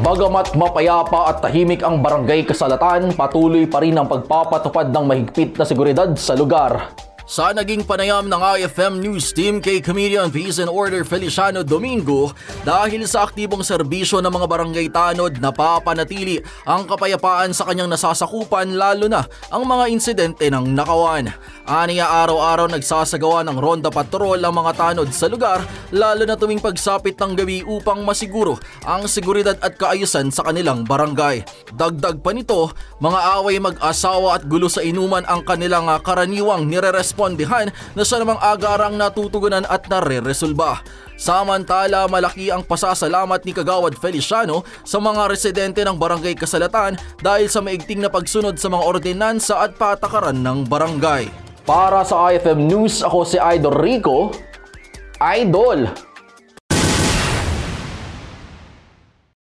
Bagamat mapayapa at tahimik ang barangay Kasalatan, patuloy pa rin ang pagpapatupad ng mahigpit na seguridad sa lugar. Sa naging panayam ng IFM News Team kay Comedian Peace and Order Feliciano Domingo dahil sa aktibong serbisyo ng mga barangay tanod napapanatili ang kapayapaan sa kanyang nasasakupan lalo na ang mga insidente ng nakawan. Aniya araw-araw nagsasagawa ng ronda patrol ang mga tanod sa lugar lalo na tuwing pagsapit ng gabi upang masiguro ang seguridad at kaayusan sa kanilang barangay. Dagdag pa nito, mga away mag-asawa at gulo sa inuman ang kanilang karaniwang nirerespondihan na sa namang agarang natutugunan at nare-resolba. Samantala, malaki ang pasasalamat ni Kagawad Feliciano sa mga residente ng Barangay Kasalatan dahil sa maigting na pagsunod sa mga ordinansa at patakaran ng barangay. Para sa IFM News, ako si Idol Rico. Idol!